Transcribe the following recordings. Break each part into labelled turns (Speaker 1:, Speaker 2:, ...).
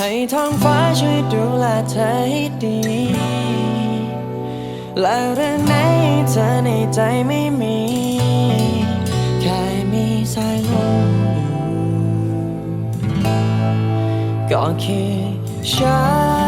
Speaker 1: ให้ท้องฟ้าช่วยดูแลเธอให้ดี และเรื่องไหนเธอในใจไม่มี แค่มีสายลมอยู่ก็คือฉัน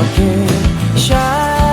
Speaker 1: ก็คือฉัน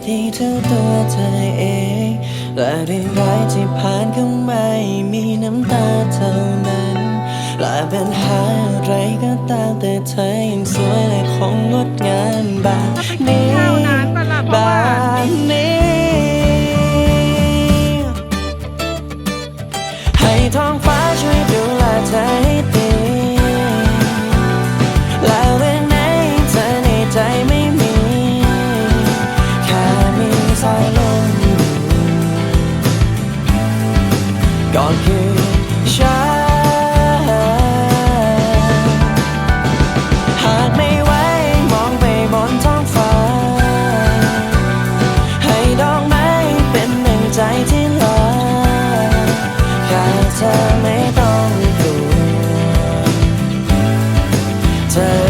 Speaker 1: อได้ดีเท่าตัวเธอเอง และเรื่องร้ายที่ผ่านเข้ามามีน้ำตาเท่านั้น และปัญหาอะไรก็ตามแต่เธอยังสวยและคงงดงามแบบนี้านานปะล่ะเพแบาะว่าบนี้ ให้ท้องฟ้าช่วยดูแลเธอให้ ก่อนคือฉันหากไม่ไหวมองไปบนท้องฟ้า ให้ดอกไม้เป็นหนึ่งใจที่ลาแค่เธอไม่ต้องกลัวเธอ